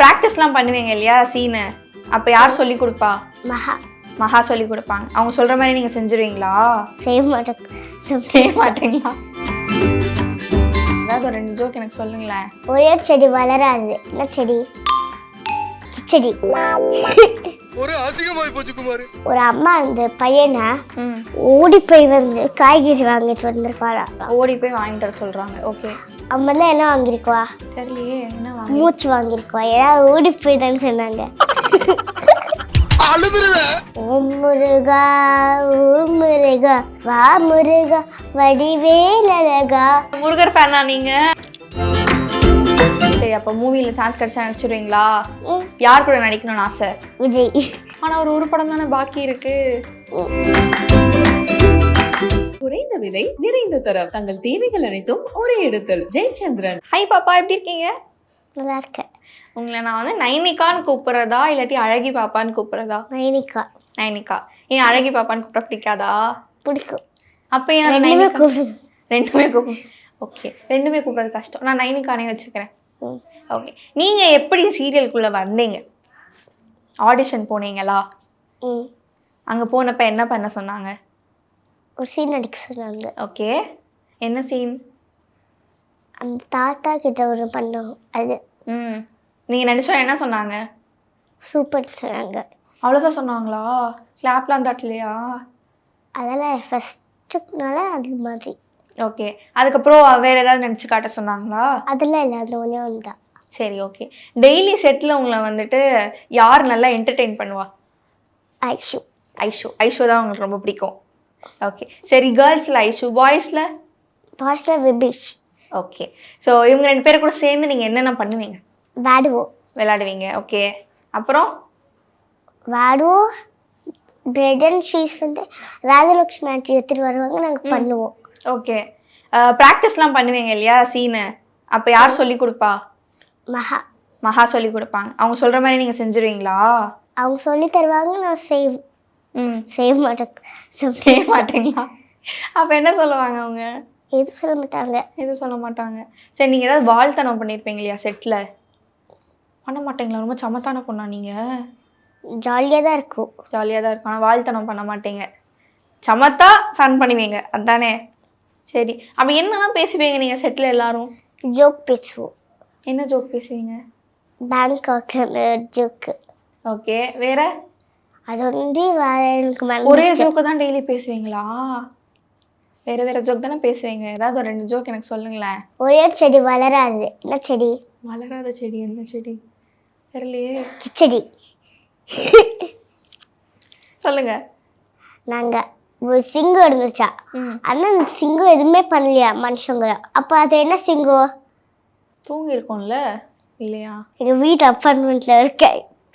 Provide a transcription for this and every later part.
ப்ராக்டிஸ்லாம் பண்ணுவீங்க இல்லையா சீனு? அப்போ யார் சொல்லி கொடுப்பா மகா. மகா சொல்லி கொடுப்பாங்க அவங்க சொல்ற மாதிரி நீங்க செஞ்சுருவீங்களா? செய்ய மாட்டேன் செய்ய மாட்டீங்களா? ஏதாவது ஒரு ரெண்டு ஜோக் எனக்கு சொல்லுங்களேன். ஒரே செடி வளராது. என்ன செடி? கிச்சடி. ஒரு அசிங்கமாய் போச்சு குமார். ஒரு அம்மா அந்த பையனை ஓடி போய் வந்து காய்கறி வாங்கிட்டு வந்திருப்பாரா ஓடி போய் வாங்கிட்டு வர சொல்றாங்க. ஓகே. அம்மா தான் என்ன வாங்கியிருக்குவா? தெரியலையே என்ன வாங்க மூச்சு வாங்கியிருக்குவா? ஏன்னா ஓடி போய் தான் சொன்னாங்க. அழுதுருவேன் ஓ முருகா ஓ முருகா வா முருகா வடிவேலழகா முருகர் ஃபேனா நீங்க? சரி அப்போ மூவில சான்ஸ் கிடைச்சா நடிச்சிருவீங்களா? ம், யார் கூட நடிக்கணும்னு ஆசை? விஜய். ஆனா ஒரு ஒரு படம் தானே பாக்கி இருக்கு. குறைந்த விலை நிறைந்த தரம். தங்கள் தேவைகள் அனைத்தும் ஒரே இடத்தில். ஜெயச்சந்திரன். ஹாய் பாப்பா எப்படி இருக்கீங்க? நல்லா இருக்கேன். உங்களை நான் வந்து நைனிகான்னு கூப்பிடுறதா இல்லாட்டி அழகி பாப்பான்னு கூப்பிடுறதா? நைனிகா. நைனிகா. ஏன் அழகி பாப்பான்னு கூப்பிட பிடிக்காதா? பிடிக்கும். அப்போ ஏன் ரெண்டுமே நைனிகா? கூப்பிடுங்க ரெண்டுமே கூப்பிடு ஓகே ரெண்டுமே கூப்பிடுறது கஷ்டம். நான் நைனிகானே வச்சுக்கிறேன். ஓகே நீங்க எப்படி சீரியலுக்குள்ள வந்தீங்க? ஆடிஷன் போனீங்களா? ம். அங்க போனப்ப என்ன பண்ண சொன்னாங்க? ஒரு சீன் அடிக்க சொன்னாங்க. ஓகே. என்ன சீன் அந்த தாத்தா கிட்ட ஒன்று பண்ணோம். அது ம். நீங்க நடிச்சோம் என்ன சொன்னாங்க? சூப்பர் சொன்னாங்க. அவ்வளோதான் சொன்னாங்களா? ஸ்லாப்லாம் தட்டலையா அதெல்லாம் ஃபஸ்ட்டுனால அது மாதிரி. ஓகே. அதுக்கப்புறம் வேற ஏதாவது நடிச்சு காட்ட சொன்னாங்களா? அதெல்லாம் இல்லை அந்த ஒன்றே ஒன்று தான். சரி ஓகே. டெய்லி செட்டில் உங்களை வந்துட்டு யார் நல்லா என்டர்டெயின் பண்ணுவா? ஐஷு. ஐஷு. ஐஷு தான் உங்களுக்கு ரொம்ப பிடிக்கும். ஓகே சரி கேர்ள்ஸில் ஐஷு பாய்ஸில் பாய்ஸில் விபிஷ். ஓகே ஸோ இவங்க ரெண்டு பேரும் கூட சேர்ந்து நீங்கள் என்னென்ன பண்ணுவீங்க? விளாடுவோம். விளையாடுவீங்க ஓகே அப்புறம்? விளாடுவோம். பிரெட் அண்ட் சீஸ் வந்து ராஜலக்ஷ்மி ஆண்டி எடுத்துகிட்டு வருவாங்க நாங்கள் பண்ணுவோம். ஓகே ப்ராக்டிஸ்லாம் பண்ணுவீங்க இல்லையா சீனு அப்போ யார் சொல்லி கொடுப்பா? மகா. மகா சொல்லி கொடுப்பாங்க. அவங்க சொல்கிற மாதிரி நீங்கள் செஞ்சுருவீங்களா? அவங்க சொல்லி தருவாங்க நான் செய் ம். செய்ய மாட்டேன். செய்ய மாட்டீங்களா? அப்போ என்ன சொல்லுவாங்க அவங்க? எதுவும் சொல்ல மாட்டாங்க. எதுவும் சொல்ல மாட்டாங்க? சரி நீங்கள் ஏதாவது வாழ்த்தனம் பண்ணியிருப்பீங்க இல்லையா செட்டில் பண்ண மாட்டீங்களா? ரொம்ப சமத்தான பொண்ணா நீங்கள் ஜாலியாக தான் இருக்கும். ஜாலியாக தான் இருக்கும். ஆனால் வாழ்த்தனம் பண்ண மாட்டீங்க. சமத்தா ஃபன் பண்ணுவீங்க. அதானே? சரி. அப்போ என்னதான் பேசுவீங்க நீங்கள் செட்டில் எல்லாரும்? ஜோக் பேசுவோம். என்ன ஜோக் பேசுவீங்க? Bangkok joke. ஓகே. வேற? அது வந்து எனக்கு ஒரே ஜோக்கு தான் டெய்லி பேசுவீங்களா? வேற வேற ஜோக் தானே பேசுவீங்க. ஏதாவது ஒரு ரெண்டு ஜோக் எனக்கு சொல்லுங்களேன். ஒரே செடி வளராது. என்ன செடி? வளராத செடி என்ன செடி? தெரியலையே. கிச்சடி. சொல்லுங்க. நாங்கள் ஒரு சிங்கம் இருந்துச்சா? ஆனால் அந்த சிங்கம் எதுவுமே பண்ணலையா மனுஷங்கள? அப்போ அது என்ன சிங்கம் தூங்கி இருக்கோம்ல இல்லையா? எங்கள் வீட்டு அப்பார்ட்மெண்ட்டில் இருக்க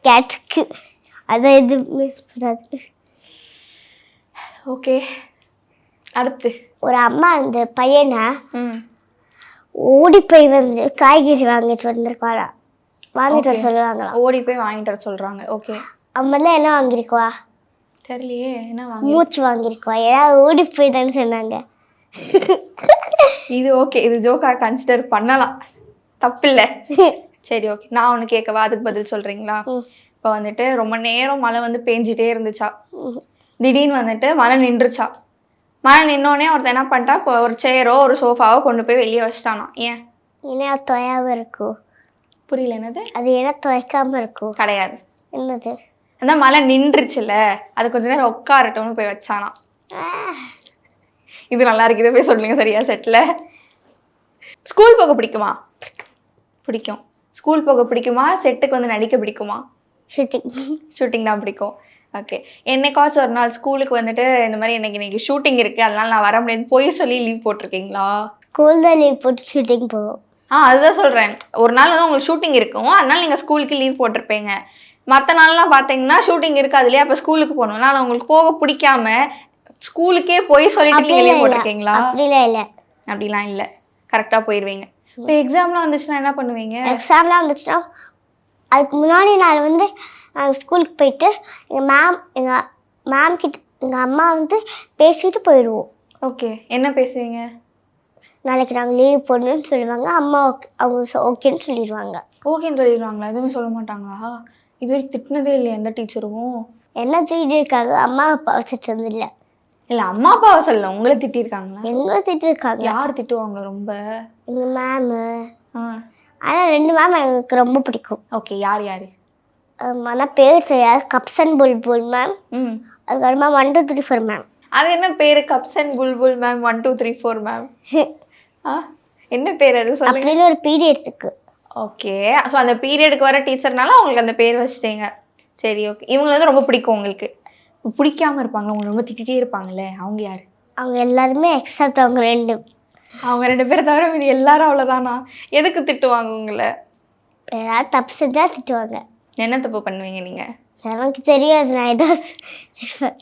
கேட்டுக்கு அதான் எதுவுமே பண்ணாது. ஓகே. அடுத்து. ஒரு அம்மா அந்த பையனை? ஓடி போய் வந்து காய்கறி வாங்கிட்டு வந்திருக்காரா வாங்கிட்டு வர. சொல்லுவாங்களாம் ஓடி போய் வாங்கிட்டு வர சொல்றாங்க. ஓகே. அம்மா தான் என்ன வாங்கியிருக்குவா தெரியலையே. என்ன வாங்கி மூச்சு வாங்கியிருக்குவா ஏன்னா ஓடி போய் தானே சொன்னாங்க. இது ஓகே. இது ஜோக்காக கன்சிடர் பண்ணலாம். தப்பில்லை. சரி ஓகே. நான் ஒன்று கேட்கவா அதுக்கு பதில் சொல்கிறீங்களா. இப்போ வந்துட்டு ரொம்ப நேரம் மழை வந்து பேஞ்சிட்டே இருந்துச்சா. திடீர்னு வந்துட்டு மழை நின்றுச்சா. மழை நின்னோடனே ஒருத்தன் என்ன பண்ணிட்டா ஒரு சேரோ ஒரு சோஃபாவோ கொண்டு போய் வெளியே வச்சிட்டானா. ஏன்? ஏன்னா துவையாம இருக்கும் புரியல என்னது? அது ஏன்னா துவைக்காம இருக்கும் கிடையாது. என்னது? அந்த மழை நின்றுச்சுல அது கொஞ்ச நேரம் உட்காரட்டும்னு போய் வச்சானா. இது நல்லா இருக்கு இதை போய் சொல்லுங்க சரியா செட்டில் ஸ்கூல் போக பிடிக்குமா? பிடிக்கும். ஸ்கூல் போக பிடிக்குமா? செட்டுக்கு வந்து நடிக்க பிடிக்குமா? ஷூட்டிங் ஷூட்டிங் தான் பிடிக்கும். ஓகே என்னைக்காச்சும் ஒரு நாள் ஸ்கூலுக்கு வந்துட்டு இந்த மாதிரி எனக்கு இன்னைக்கு ஷூட்டிங் இருக்குது அதனால நான் வர முடியாது. போய் சொல்லி லீவ் போட்டிருக்கீங்களா? ஸ்கூல் தான் லீவ் போட்டு ஷூட்டிங் போவோம். ஆ அதுதான் சொல்கிறேன் ஒரு நாள் வந்து உங்களுக்கு ஷூட்டிங் இருக்கும். அதனால நீங்கள் ஸ்கூலுக்கு லீவ் போட்டிருப்பீங்க. மற்ற நாள்லாம் பார்த்தீங்கன்னா ஷூட்டிங் இருக்காது இல்லையா அப்போ ஸ்கூலுக்கு போகணும். ஆனால் உங்களுக்கு போக பிடிக்காம ஸ்கூலுக்கே போய் சொல்லிட்டு நீங்கள் லீவ் போட்டிருக்கீங்களா? அப்படிலாம் இல்லை. அப்படிலாம் இல்லை. கரெக்டாக போயிடுவீங்க இப்போ எக்ஸாம்லாம் வந்துச்சுன்னா என்ன பண்ணுவீங்க? எக்ஸாம்லாம் வந்துச்சுன்னா அதுக்கு முன்னாடி நாள் வந்து நாங்கள் ஸ்கூலுக்கு போயிட்டு எங்கள் மேம் எங்கள் மேம் கிட்ட எங்கள் அம்மா வந்து பேசிட்டு போயிடுவோம் ஓகே என்ன பேசுவீங்க? நாளைக்கு நாங்கள் லீவ் போடணும்னு சொல்லுவாங்க. அம்மா ஓகே அவங்க ஓகேன்னு சொல்லிடுவாங்க. ஓகேன்னு சொல்லிடுவாங்களா? எதுவுமே சொல்ல மாட்டாங்களா? இது வரைக்கும் திட்டினதே இல்லையா எந்த டீச்சரும்? என்ன திட்டி இருக்காங்க? அம்மா அப்பா திட்டுறது இல்லை. இல்ல அம்மா அப்பாவை சொல்ல உங்களை திட்டிருக்காங்களா? எங்களை திட்டு இருக்காங்க யார் திட்டுவாங்க ரொம்ப? எங்க மேமு ஆ. ஆனால் ரெண்டு மேம் எனக்கு ரொம்ப பிடிக்கும். ஓகே யார் யாரு? ஆனால் பேர் தெரியாது. கப்சன் புல்புல் மேம் ம். அதுக்கப்புறமா one two three four ma'am அது என்ன பேரு? கப்சன் Bulbul ma'am one two three four ma'am ஆ? என்ன பேர் அது? சொல்லுங்க. அப்படின்னு ஒரு பீரியட் இருக்கு. ஓகே ஸோ அந்த பீரியடுக்கு வர டீச்சர்னால உங்களுக்கு அந்த பேர் வச்சிட்டீங்க. சரி ஓகே இவங்களை வந்து ரொம்ப பிடிக்கும் உங்களுக்கு. பிடிக்காம இருப்பாங்களா? உங்களை ரொம்ப திட்டிகிட்டே இருப்பாங்களே? அவங்க யாரு? அவங்க எல்லாருமே எக்ஸப்ட் அவங்க ரெண்டு அவங்க ரெண்டு பேரை தவிர மீதி எல்லாரும் அவ்வளோதானா எதுக்கு திட்டுவாங்க உங்களை? ஏதாவது தப்பு செஞ்சா திட்டுவாங்க. என்ன தப்பு பண்ணுவீங்க நீங்க? எனக்கு தெரியாது நான் ஏதாவது செய்வேன்.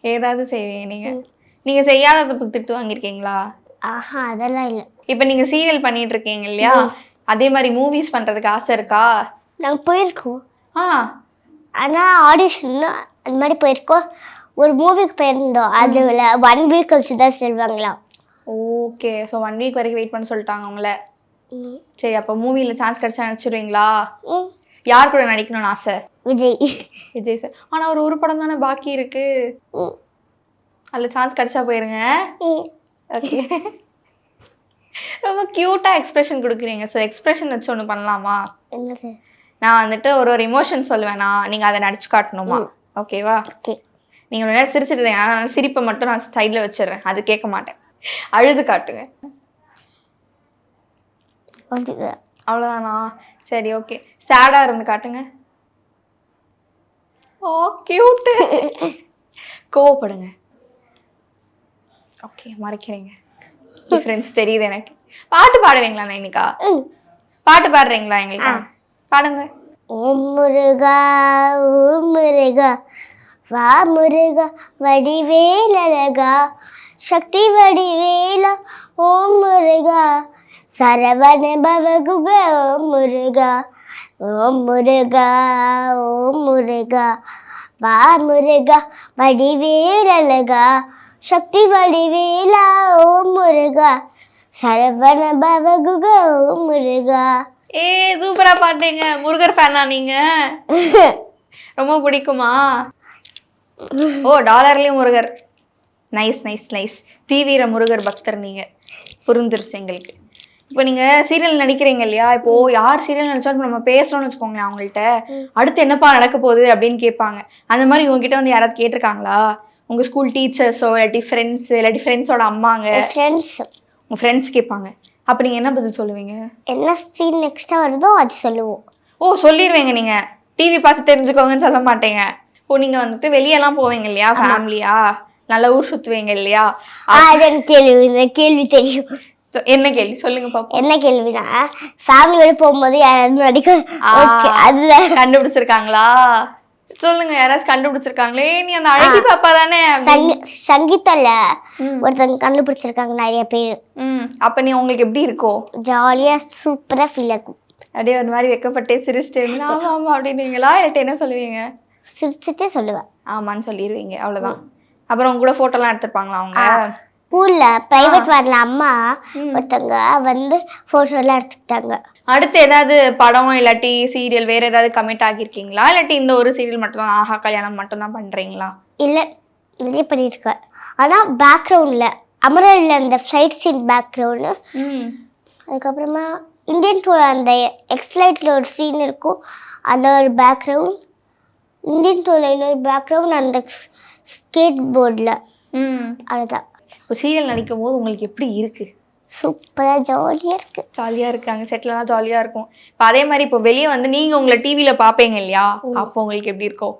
ஏதாவது செய்வீங்க நீங்க? நீங்க செய்யாத தப்புக்கு திட்டு வாங்கியிருக்கீங்களா? ஆஹா அதெல்லாம் இல்லை. இப்போ நீங்க சீரியல் பண்ணிட்டு இருக்கீங்க இல்லையா அதே மாதிரி மூவிஸ் பண்றதுக்கு ஆசை இருக்கா? நாங்கள் போயிருக்கோம். ஆ. ஆனால் ஆடிஷன் அந்த மாதிரி போயிருக்கோம். ஒரு மூவிக்கு போயிருந்தோம். அதில் ஒன் வீக் கழிச்சு தான் செல்வாங்களாம். ஓகே ஸோ ஒன் வீக் வரைக்கும் வெயிட் பண்ண சொல்லிட்டாங்க உங்களை. ம். சரி அப்போ மூவியில் சான்ஸ் கிடைச்சா நடிச்சிடுவீங்களா. யார் கூட நடிக்கணும்னு ஆசை? விஜய். விஜய் சார் ஆனால் ஒரு ஒரு படம் தானே பாக்கி இருக்கு. அதில் சான்ஸ் கிடைச்சா போயிருங்க. ஓகே ரொம்ப க்யூட்டாக எக்ஸ்பிரஷன் கொடுக்குறீங்க. ஸோ எக்ஸ்பிரஷன் வச்சு ஒன்று பண்ணலாமா? நான் வந்துட்டு ஒரு ஒரு இமோஷன் சொல்லுவேனா. நீங்கள் அதை நடிச்சு காட்டணுமா? ஓகேவா ஓகே நீங்கள் நேரம் சிரிச்சிட்டு இருந்தீங்க ஆனால் சிரிப்பை மட்டும் நான் சைடில் வச்சிடுறேன். அது கேட்க மாட்டேன். அழுது காட்டுங்க. அவ்வளோதானா சரி ஓகே சேடாக இருந்து காட்டுங்க. ஓ கியூட்டு கோவப்படுங்க. ஓகே மறைக்கிறீங்க. டிஃப்ரென்ஸ் தெரியுது எனக்கு. பாட்டு பாடுவீங்களா ம். பாட்டு பாடுறீங்களா எங்களுக்கு பாடுங்க. ஓம் முருகா ஓம் முருகா. வா முருகா வடிவேலழகா சக்தி வடிவேலா ஓம் முருகா. சரவண பவகுக ஓம் முருகா. ஓம் முருகா ஓம் முருகா. வா முருகா வடிவேலழகா சக்தி வடிவேலா ஓம் முருகா. சரவண பவகுக ஓம் முருகா. ஏ சூப்பரா பாட்டீங்க. முருகர் ஃபேனா நீங்க? ரொம்ப பிடிக்குமா? ஓ டாலர்லயும் முருகர். நைஸ் நைஸ் நைஸ் தீவிர முருகர் பக்தர் நீங்க. புரிஞ்சிருச்சு எங்களுக்கு. இப்போ நீங்க சீரியல் நடிக்கிறீங்க இல்லையா? இப்போ யார் சீரியல் நடிச்சாலும் இப்ப நம்ம பேசுறோம்னு வச்சுக்கோங்களேன் அவங்கள்ட்ட. அடுத்து என்னப்பா நடக்க போகுது அப்படின்னு கேட்பாங்க. அந்த மாதிரி உங்ககிட்ட வந்து யாராவது கேட்டிருக்காங்களா? உங்க ஸ்கூல் டீச்சர்ஸோ இல்லாட்டி ஃப்ரெண்ட்ஸ் இல்லாட்டி ஃப்ரெண்ட்ஸோட அம்மாங்க? ஃப்ரெண்ட்ஸ் உங்க ஃப்ரெண்ட்ஸ் கேட்பாங்க. அப்ப நீங்க என்ன பதில் சொல்லுவீங்க? என்ன சீன் நெக்ஸ்ட்டாக வருதோ அது சொல்லுவோம். ஓ சொல்லிடுவீங்க நீங்க. டிவி பார்த்து தெரிஞ்சுக்கோங்கன்னு சொல்ல மாட்டீங்க. ஓ நீங்க வந்துட்டு வெளியெல்லாம் போவீங்க இல்லையா? ஃபேமிலியா நல்ல ஊர் சுத்துவீங்க இல்லையா? ஆ, அது எனக்கு கேள்வி இந்த கேள்வி தெரியும். So, என்ன கேள்வி? சொல்லுங்க பாப்போம். என்ன கேள்வினா ஃபேமிலியோட போகும்போது யாராவது நடிக்க அதுல கண்டுபிடிச்சிருக்காங்களா? சொல்லுங்க யாராச்சும் கண்டுபிடிச்சிருக்காங்களே? நீ அந்த அழகி பாப்பா தானே? சங்கி சங்கீதால ம். ஒருத்தவங்க கண்டுபிடிச்சிருக்காங்க நிறைய பேர். ம் அப்ப நீ உங்களுக்கு எப்படி இருக்கும் ஜாலியா சூப்பரா ஃபீல் ஆகும் அப்படியே ஒரு மாதிரி வெக்கப்பட்டே சிரிச்சிட்டு இருந்து, ஆமா ஆமா அப்படின்னுவீங்களா இல்லாட்டி என்ன சொல்லுவீங்க? சிரிச்சுட்டே சொல்லுவேன். ஆமான்னு சொல்லிடுவீங்க அவ்வளவுதான். அப்புறம் உங்க கூட போட்டோலாம் எடுத்திருப்பாங்களா அவங்க? ஸ்கூல்ல பிரைவேட் வரல அம்மா ஒருத்தவங்க வந்து போட்டோ எல்லாம் எடுத்துக்கிட்டாங்க. அடுத்து ஏதாவது படம் இல்லாட்டி சீரியல் வேற ஏதாவது கமிட் ஆகியிருக்கீங்களா? இல்லாட்டி இந்த ஒரு சீரியல் மட்டும் தான் ஆஹா கல்யாணம் மட்டும் தான் பண்றீங்களா? இல்ல நிறைய பண்ணியிருக்கேன். ஆனா பேக்ரவுண்ட்ல அமரல்ல அந்த ஃப்ளைட் சீன் பேக்ரவுண்டு அதுக்கப்புறமா இந்தியன் டூர் அந்த எக்ஸ்லைட்டில் ஒரு சீன் இருக்கும். அதில் ஒரு பேக்ரவுண்ட் இந்தியன் டூரில் இன்னொரு பேக்ரவுண்ட் அந்த ஸ்கேட் போர்டில் ம். அவ்வளோதான் இப்போ சீரியல் நடிக்கும் போது உங்களுக்கு எப்படி இருக்கு? சூப்பராக ஜாலியாக இருக்குது ஜாலியா இருக்காங்க செட்டிலாம் ஜாலியா இருக்கும். இப்போ அதே மாதிரி இப்போ வெளியே வந்து நீங்க உங்களை டிவியில பாப்பீங்க இல்லையா? அப்போ உங்களுக்கு எப்படி இருக்கும்?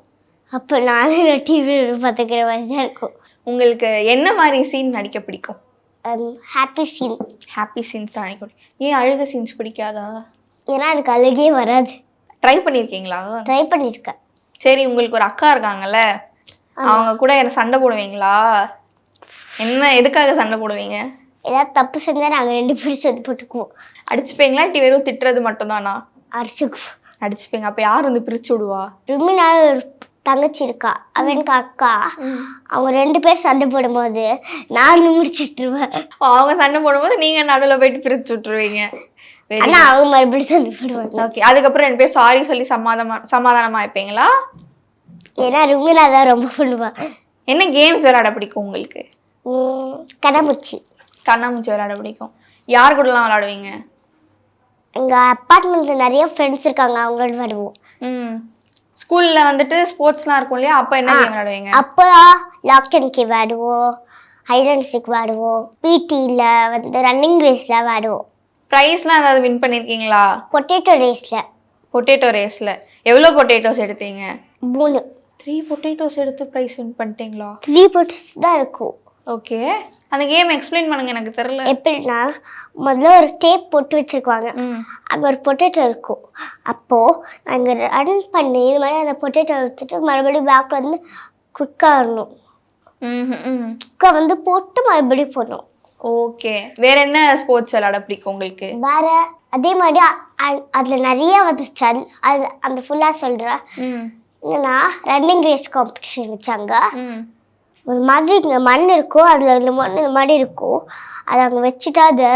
அப்போ நானும் நான் டிவி பார்த்துக்கிற மாதிரி தான் இருக்கும். உங்களுக்கு என்ன மாதிரி சீன் நடிக்க பிடிக்கும்? ஹாப்பி சீன் ஹாப்பி சீன்ஸ் தான் நடிக்க பிடிக்கும். ஏன் அழுக சீன்ஸ் பிடிக்காதா? ஏன்னா எனக்கு அழுகே வராது. ட்ரை பண்ணியிருக்கீங்களா ட்ரை பண்ணியிருக்கேன் சரி உங்களுக்கு ஒரு அக்கா இருக்காங்கல்ல? அவங்க கூட என்ன சண்டை போடுவீங்களா? என்ன எதுக்காக சண்டை போடுவீங்க? ஏதாவது தப்பு செஞ்சால் நாங்கள் ரெண்டு பேரும் சேர்ந்து போட்டுக்குவோம். அடிச்சுப்பீங்களா இல்லாட்டி வெறும் திட்டுறது மட்டும்தானா? அடிச்சுக்குவோம். அடிச்சுப்பீங்க. அப்போ யார் வந்து பிரிச்சு விடுவா? ருமினா ஒரு தங்கச்சி இருக்கா. அவன் எனக்கு அக்கா. அவங்க ரெண்டு பேர் சண்டை போடும்போது நான் முடிச்சிட்டுருவேன். அவங்க சண்டை போடும்போது நீங்க நடுவில் போயிட்டு பிரிச்சு விட்டுருவீங்க. வெரி ஆனா அவங்க மறுபடியும் சொல்லி போடுவாங்க. ஓகே அதுக்கப்புறம் ரெண்டு பேரும் சாரி சொல்லி சமாதானமா சமாதானமா இருப்பீங்களா? ஏன்னா ருமிலா தான் ரொம்ப பண்ணுவா. என்ன கேம்ஸ் விளையாட பிடிக்கும் உங்களுக்கு? கண்ணாமூச்சி. கண்ணாமூச்சி விளையாட பிடிக்கும். யார் கூடலாம் விளையாடுவீங்க? எங்க அப்பார்ட்மெண்ட்ல நிறைய ஃப்ரெண்ட்ஸ் இருக்காங்க அவங்களோட விடுவோம் ம். ஸ்கூல்ல வந்துட்டு ஸ்போர்ட்ஸ்லாம் இருக்கும் இல்லையா? அப்ப என்ன கேம் விளையாடுவீங்க? அப்போ லாக் அண்ட் கே விளையாடுவோம் ஹைட் அண்ட் சிக் விளையாடுவோம் பிடியில் வந்து ரன்னிங் ரேஸில் விளையாடுவோம். ப்ரைஸ்லாம் ஏதாவது வின் பண்ணியிருக்கீங்களா பொட்டேட்டோ ரேஸில் பொட்டேட்டோ ரேஸ்ல எவ்வளோ பொட்டேட்டோஸ் எடுத்தீங்க? மூணு. த்ரீ பொட்டேட்டோஸ் எடுத்து ப்ரைஸ் வின் பண்ணிட்டீங்களா? த்ரீ பொட்டேஸ் தான் இருக்கும். ஓகே அந்த கேம் எக்ஸ்பிளைன் பண்ணுங்க எனக்கு தெரியல. எப்படின்னா முதல்ல ஒரு டேப் போட்டு வச்சிருக்குவாங்க. ம். அங்கே ஒரு பொட்டேட்டோ இருக்கும். அப்போது நாங்கள் ரன் பண்ணி இது மாதிரி அந்த பொட்டேட்டோ எடுத்துட்டு மறுபடியும் பேக் வந்து குயிக்காக வரணும். ம். ம் குயிக்காக வந்து போட்டு மறுபடியும் போடணும். ஓகே வேற என்ன ஸ்போர்ட்ஸ் விளையாட பிடிக்கும் உங்களுக்கு? வேற அதே மாதிரி அதுல நிறைய வந்துச்சு அது அந்த ஃபுல்லாக சொல்கிறேன் ம். என்னன்னா ரன்னிங் ரேஸ் காம்படிஷன் வச்சாங்க. ஒரு மாதிரி இங்கே மண் இருக்கும் அதில் ரெண்டு மண் இந்த மாதிரி இருக்கும் அதை அங்கே வச்சுட்டு அதை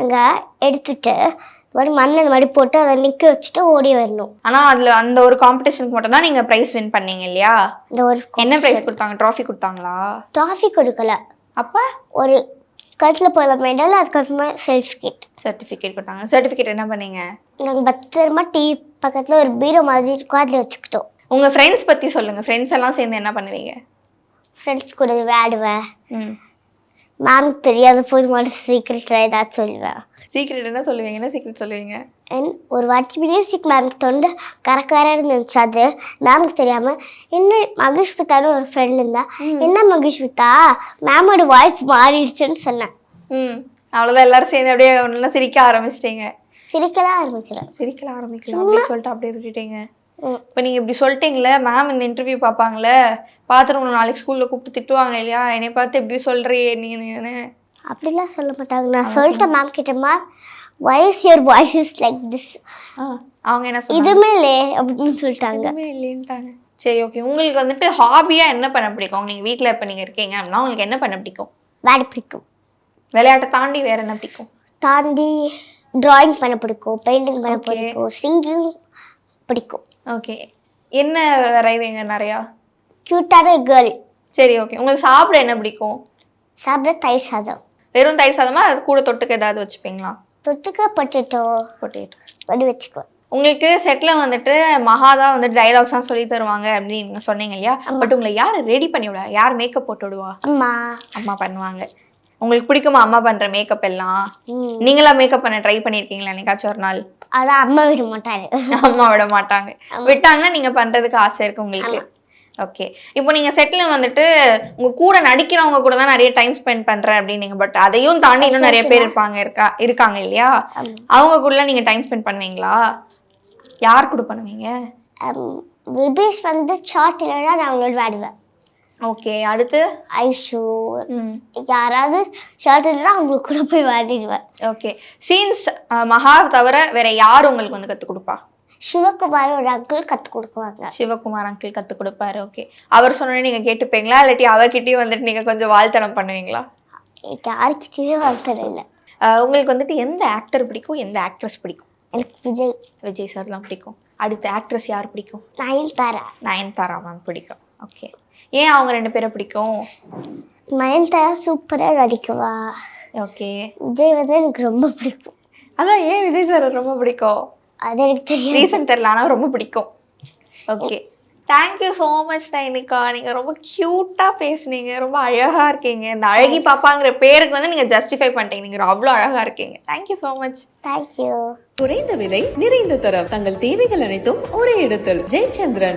அங்கே எடுத்துட்டு இந்த மாதிரி மண் இந்த மாதிரி போட்டு அதை நிற்க வச்சுட்டு ஓடி வரணும். ஆனா அதுல அந்த ஒரு காம்படிஷனுக்கு மட்டும் தான் நீங்க பிரைஸ் வின் பண்ணீங்க இல்லையா? இந்த ஒரு என்ன பிரைஸ் கொடுத்தாங்க? ட்ராஃபி கொடுத்தாங்களா? ட்ராஃபி கொடுக்கல. அப்ப? ஒரு கழுத்தில் போல மெடல் அதுக்கப்புறமா சர்டிஃபிகேட் சர்டிஃபிகேட் கொடுத்தாங்க. சர்டிஃபிகேட் என்ன பண்ணீங்க? நாங்கள் பத்திரமா டிவி பக்கத்தில் ஒரு பீரோ மாதிரி இருக்கும் அதில் வச்சுக்கிட்டோம். உங்க ஃப்ரெண்ட்ஸ் பத்தி சொல்லுங்க. ஃப்ரெண்ட்ஸ் எல்லாம் சேர்ந்து என்ன பண்ணுவீங்க? ஃப்ரெண்ட்ஸ் கூட விளையாடுவேன். ம். மேம்க்கு தெரியாத போது மட்டும் சீக்கிரட்டில் ஏதாச்சும் சொல்லுவேன். சீக்ரெட் என்ன சொல்லுவீங்க? என்ன சீக்ரெட் சொல்லுவீங்க? ஒரு வாட்டி மியூசிக் மேம்க்கு தொண்டு கரக்கராக இருந்துச்சு அது. மேம்க்கு தெரியாமல் என்ன மகிஷ்மிதான்னு ஒரு ஃப்ரெண்ட் இருந்தா என்ன மகிஷ்மிதா மேமோட வாய்ஸ் மாறிடுச்சுன்னு சொன்னேன். ம். அவ்வளோதான் எல்லாரும் சேர்ந்து அப்படியே நல்லா சிரிக்க ஆரம்பிச்சிட்டீங்க. சிரிக்கலாம் ஆரம்பிக்கிறேன் சிரிக்கல ஆரம்பிக்கலாம் அப்படின்னு சொல்லிட்டு அப்படியே விட்டுட்டீங்க. இப்போ நீங்கள் இப்படி சொல்லிட்டீங்களே மேம் இந்த இன்டர்வியூ பார்ப்பாங்களே பார்த்துட்டு உங்களை நாளைக்கு ஸ்கூலில் கூப்பிட்டு திட்டுவாங்க இல்லையா? என்னை பார்த்து எப்படி சொல்கிறியே நீன்னு அப்படிலாம் சொல்ல மாட்டாங்க. நான் சொல்லிட்டேன் மேம் கிட்ட ma'am voice your voice is like this அவங்க என்ன இதுவுமே இல்லை அப்படின்னு சொல்லிட்டாங்க. இல்லைன்ட்டாங்க. சரி ஓகே உங்களுக்கு வந்துட்டு ஹாபியாக என்ன பண்ண பிடிக்கும்? நீங்கள் வீட்டில் இப்போ நீங்கள் இருக்கீங்க அப்படின்னா உங்களுக்கு என்ன பண்ண பிடிக்கும்? வேலை பிடிக்கும். விளையாட்டை தாண்டி வேற என்ன பிடிக்கும்? தாண்டி டிராயிங் பண்ண பிடிக்கும் பெயிண்டிங் பண்ண. பிடிக்கும் சிங்கிங் பிடிக்கும். ஓகே என்ன வரைவீங்க நிறையா? க்யூட்டான கேர்ள் சரி ஓகே உங்களுக்கு சாப்பிட என்ன பிடிக்கும்? சாப்பிட தயிர் சாதம். வெறும் தயிர் சாதமா? அது கூட தொட்டுக்க ஏதாவது வச்சுப்பீங்களா? தொட்டுக்க பொட்டேட்டோ பொட்டேட்டோ அப்படி வச்சுக்குவேன். உங்களுக்கு செட்டில் வந்துட்டு மகா தான் வந்து டைலாக்ஸ்லாம் சொல்லி தருவாங்க அப்படின்னு நீங்க சொன்னீங்க இல்லையா? பட் உங்களை யார் ரெடி பண்ணி விடுவா? யார் மேக்கப் போட்டு விடுவா? அம்மா. அம்மா பண்ணுவாங்க. உங்களுக்கு பிடிக்குமா அம்மா பண்ற மேக்கப் எல்லாம். நீங்களா மேக்கப் பண்ண ட்ரை பண்ணியிருக்கீங்களா என்னைக்காச்சும் ஒரு நாள்? அதான் அம்மா விட மாட்டாரு. அம்மா விட மாட்டாங்க. விட்டாங்கன்னா நீங்க பண்றதுக்கு ஆசை இருக்கு உங்களுக்கு. ஓகே இப்போ நீங்க செட்டில் வந்துட்டு உங்க கூட நடிக்கிறவங்க கூட தான் நிறைய டைம் ஸ்பெண்ட் பண்றேன் அப்படின்னீங்க. பட் அதையும் தாண்டி இன்னும் நிறைய பேர் இருப்பாங்க இருக்கா இருக்காங்க இல்லையா. அவங்க கூட நீங்க டைம் ஸ்பெண்ட் பண்ணுவீங்களா? யார் கூட பண்ணுவீங்க? விபீஷ் வந்து ஷார்ட் இல்லைன்னா நான் அவங்களோட விளையாடுவேன் ஓகே அடுத்து? ஐஷு. ம். யாராவது ஷார்ட் இல்லைன்னா அவங்களுக்கு கூட போய் விளையாடிடுவேன் ஓகே. சீன்ஸ் மகா தவிர வேற யார் உங்களுக்கு வந்து கற்றுக் கொடுப்பா? சிவகுமார் ஒரு அங்கிள் கற்றுக் கொடுக்குவாங்க. சிவகுமார் அங்கிள் கற்றுக் கொடுப்பாரு ஓகே. அவர் சொன்னோடனே நீங்கள் கேட்டுப்பீங்களா? இல்லாட்டி அவர்கிட்டயும் வந்துட்டு நீங்கள் கொஞ்சம் வாழ்த்தனம் பண்ணுவீங்களா? யாருக்கிட்டேயுமே வளர்த்தது இல்லை. உங்களுக்கு வந்துட்டு எந்த ஆக்டர் பிடிக்கும்? எந்த ஆக்ட்ரஸ் பிடிக்கும்? எனக்கு விஜய். விஜய் சார் தான் பிடிக்கும். அடுத்த ஆக்ட்ரஸ் யார் பிடிக்கும்? நயன்தாரா. நயன்தாரா மேம் பிடிக்கும். ஓகே. ஏன் அவங்க ரெண்டு பேரை பிடிக்கும்? நயன்தாரா சூப்பராக நடிக்குவா. ஓகே. விஜய் வந்து எனக்கு ரொம்ப பிடிக்கும். அதான் ஏன் விஜய் சார் ரொம்ப பிடிக்கும்? அது எனக்கு தெரியும் ரீசன் தெரியல ஆனால் ரொம்ப பிடிக்கும். Okay. Thank you so much Nainika. நீங்கள் ரொம்ப க்யூட்டாக பேசுனீங்க. ரொம்ப அழகாக இருக்கீங்க. இந்த அழகி பாப்பாங்கிற பேருக்கு வந்து நீங்கள் ஜஸ்டிஃபை பண்ணிட்டீங்க. நீங்கள் அவ்வளோ அழகாக இருக்கீங்க. தேங்க்யூ ஸோ மச் தேங்க்யூ குறைந்த விலை நிறைந்த தரம். தங்கள் தேவைகள் அனைத்தும் ஒரே இடத்தில். ஜெயச்சந்திரன்.